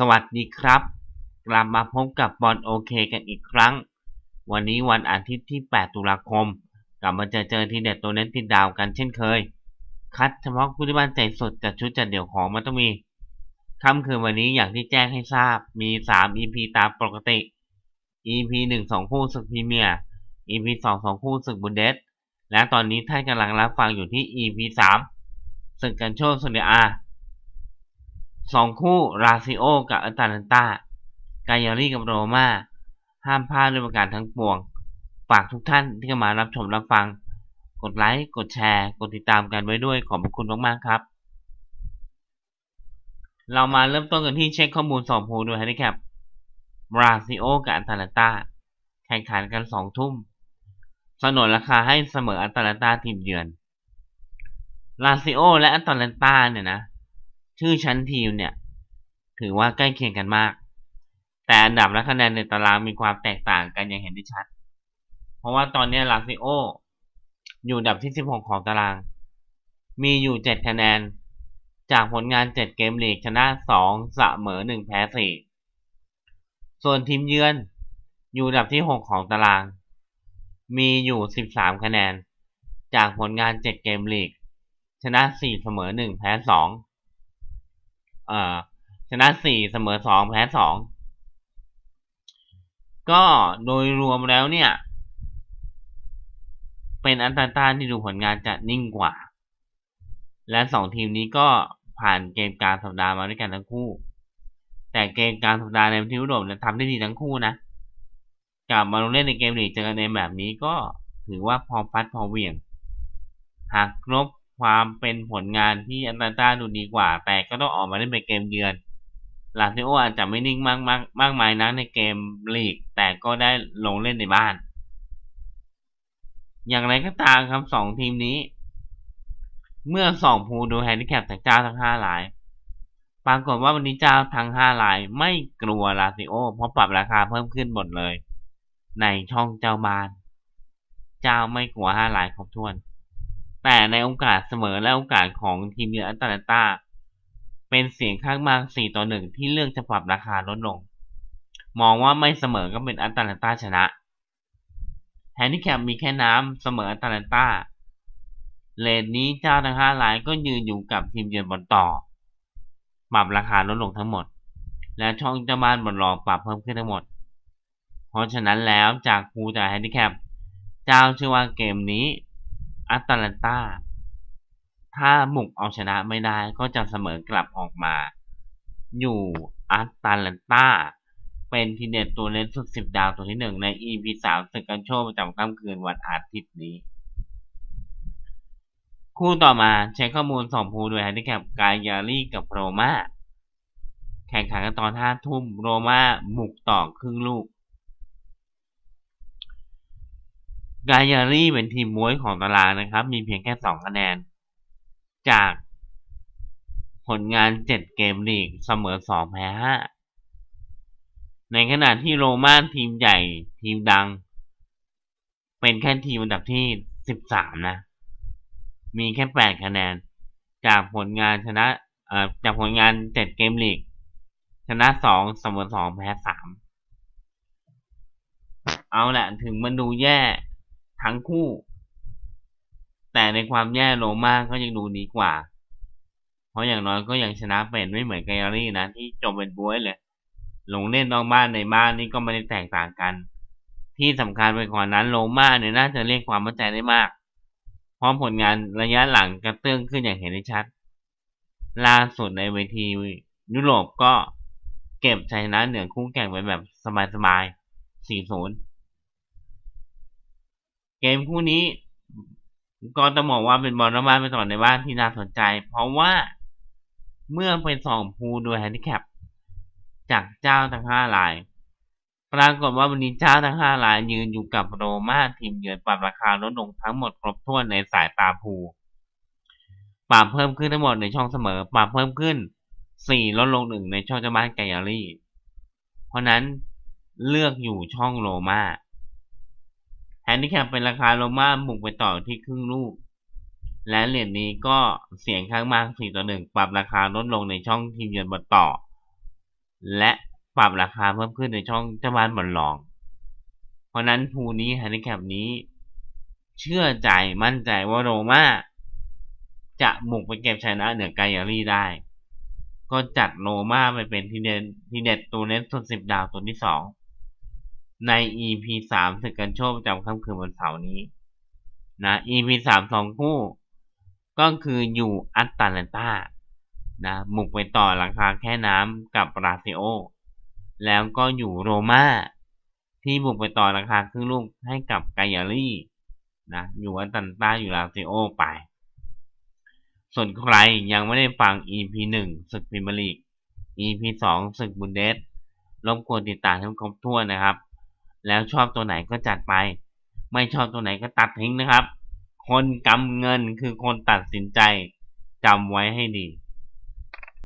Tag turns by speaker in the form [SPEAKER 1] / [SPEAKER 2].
[SPEAKER 1] สวัสดีครับ กลับมาพบกับบอลโอเคกันอีกครั้ง วันนี้วันอาทิตย์ที่ 8 ตุลาคม กลับมาเจอเจอทีเด็ดตัวเน้นติดดาวกันเช่นเคย คัดเฉพาะผู้ที่บ้านใจสดจัดชุดจัดเดี่ยวของมันต้องมีค่ำคืนวันนี้อย่างที่แจ้งให้ทราบมี 3 EP ตามปกติ EP 1 2 คู่ศึกพรีเมียร์ EP 2 2 คู่ศึกบุนเดส และตอนนี้ท่านกำลังรับฟังอยู่ที่ EP 3ศึกกันโชคสุดเดียอา สองคู่ราซิโอกับอัตแลนตากายารีกับโรมาห้ามพลาดด้วยประการทั้งปวง ฝากทุกท่านที่เข้ามารับชมรับฟัง กดไลค์ กดแชร์ กดติดตามกันไว้ด้วยขอบคุณมากๆครับ เรามาเริ่มต้นกันที่เช็คข้อมูลสองพูด้วยฮนดิแคปราซิโอกับอัตแลนตาแข่งขันกันสองทุ่มสนนราคาให้เสมออัตแลนตาทีมเยือนราซิโอและอัตแลนตาเนี่ยนะ ชื่อชั้นทีมเนี่ย ถือว่าใกล้เคียงกันมาก แต่อันดับและคะแนนในตารางมีความแตกต่างกันอย่างเห็นได้ชัด เพราะว่าตอนนี้ลาซิโออยู่อันดับที่ 16 ของตาราง มีอยู่ 7 คะแนน จากผลงาน 7 เกมลีกชนะ 2 เสมอ 1 แพ้ 4 ส่วนทีมเยือนอยู่อันดับที่ 6 ของตาราง มีอยู่ 13 คะแนน จากผลงาน 7 เกมลีก ชนะ 4 เสมอ 1 แพ้ 2 ชนะสี่เสมอสองแพ้สองก็โดยรวมแล้วเนี่ย เป็นอันตราต้าที่ดูผลงานจะนิ่งกว่า และสองทีมนี้ก็ผ่านเกมการสัปดาห์มาด้วยกันทั้งคู่ แต่เกมการสัปดาห์ในทีมยุโรปเนี่ยทำได้ดีทั้งคู่นะกลับมาลงเล่นในเกมลีกเจอกันในแบบนี้ก็ถือว่าพอฟัดพอเวียงหากครบ ความเป็นผลงานที่อันตาตาดูดีกว่า แต่ก็ต้องออกมาเล่นเป็นเกมเยือนลาซิโออาจจะไม่นิ่งมากมากมากมายนักในเกมลีก แต่ก็ได้ลงเล่นในบ้าน อย่างไรก็ตามครับสองทีมนี้ เมื่อสองภูดูแฮนดิแคปจากเจ้าทั้งห้าลาย ปรากฏว่าวันนี้เจ้าทั้งห้าลายไม่กลัวลาซิโอ เพราะปรับราคาเพิ่มขึ้นหมดเลย ในช่องเจ้าบ้าน เจ้าไม่กลัวห้าลายครบถ้วน แต่ในโอกาสเสมอและโอกาสของทีมเยือนอัตแลนตาเป็นเสียงข้างมาก 4 ต่อ 1 ที่เลือกจะปรับราคาลดลง มองว่าไม่เสมอก็เป็นอัตแลนตาชนะแฮนดิแคปมีแค่น้ำเสมออัตแลนตาเลนนี้เจ้าทั้ง5รายก็ยืนอยู่กับทีมเยือนบนต่อ ปรับราคาลดลงทั้งหมด และช่องเจ้าบ้านบนรอปรับเพิ่มขึ้นทั้งหมด เพราะฉะนั้นแล้วจากภูจากแฮนดิแคป เจ้าเชื่อว่าเกมนี้ แอตแลนตาถ้าบุกเอาชนะไม่ได้ก็จะเสมอกลับออกมา อยู่แอตแลนตาเป็นทีเด็ดตัวเล่นสุดสิบดาวตัวที่หนึ่งใน EP สามศึกกันโชว์ประจำค่ำคืนวันอาทิตย์นี้ คู่ต่อมาเช็คข้อมูลสองภูด้วยแฮนดิแคปกายาลีกับโรมาแข่งขันกันตอนห้าทุ่มโรมาบุกต่อครึ่งลูก กายารี่เป็นทีมมวยของตารางนะครับ มีเพียงแค่สองคะแนน จากผลงานเจ็ดเกมลีกเสมอสองแพ้ห้าในขณะที่โรม่าทีมใหญ่ทีมดัง เป็นแค่ทีมอันดับที่สิบสามนะ มีแค่แปดคะแนน จากผลงานชนะจากผลงานเจ็ดเกมลีก ชนะสองเสมอสองแพ้สามเอาละถึงมันดูแย่ ทั้งคู่ แต่ในความแย่โรม่าก็ยังดูดีกว่า เพราะอย่างน้อยก็ยังชนะเป็นไม่เหมือนไกอารี่นะ ที่จบเป็นบวยเลยลงเล่นนอกบ้านในบ้านนี่ก็ไม่ได้แตกต่างกัน ที่สำคัญไปกว่านั้นโรม่าเนี่ยน่าจะเรียกความมั่นใจได้มากเพราะผลงานระยะหลังกระเตื้องขึ้นอย่างเห็นได้ชัด ล่าสุดในเวทียุโรปก็เก็บชัยชนะเหนือคู่แข่งไปแบบสบายๆ4-0 มคู่นี้ ก็ต้องบอกว่าเป็นบอลระบานไปต่อในบ้านที่น่าสนใจ เพราะว่าเมื่อเป็นสองพูโดยแฮนดิแคปจากเจ้าทั้งห้าราย ปรากฏว่าวันนี้เจ้าทั้งห้ารายยืนอยู่กับโรม่าทีมเยือนปรับราคาลดลงทั้งหมดครบถ้วนในสายตาภูปรับเพิ่มขึ้นทั้งหมดในช่องเสมอ ปรับเพิ่มขึ้นสี่ลดลงหนึ่งในช่องจะบ้านไกอารี่ เพราะนั้นเลือกอยู่ช่องโรม่า แฮนดิแคปเป็นราคาโรม่าบุกไปต่อที่ครึ่งลูก และเหรียญนี้ก็เสียงข้างมาก4ต่อ1ปรับราคาลดลงในช่องทีมเยือนบนต่อ และปรับราคาเพิ่มขึ้นในช่องเจ้าบ้านบอลลอง เพราะนั้นภูนี้แฮนดิแคปนี้ เชื่อใจมั่นใจว่าโรม่าจะบุกไปเก็บชนะเหนือไกอารี่ได้ ก็จัดโรม่าไปเป็นทีเด็ดทีเด็ดตัวเน็ตสุดสิบดาวตัวที่สอง ใน EP สามศึกกันโชคประจำค่ำคืนวันเสาร์นี้ นะ EP สามสองคู่ ก็คืออยู่อัตแลนตานะบุกไปต่อราคาแค่น้ำกับราซิโอ แล้วก็อยู่โรม่าที่บุกไปต่อราคาครึ่งลูกให้กับไกอารี่นะอยู่อัตแลนตาอยู่ราซิโอไป ส่วนใครยังไม่ได้ฟัง EP หนึ่งศึกพรีเมียร์ลีก EP สองศึกบุนเดสรบกวนติดตามให้ครบถ้วนนะครับ แล้วชอบตัวไหนก็จัดไป ไม่ชอบตัวไหนก็ตัดทิ้งนะครับ คนกำเงินคือคนตัดสินใจจำไว้ให้ดี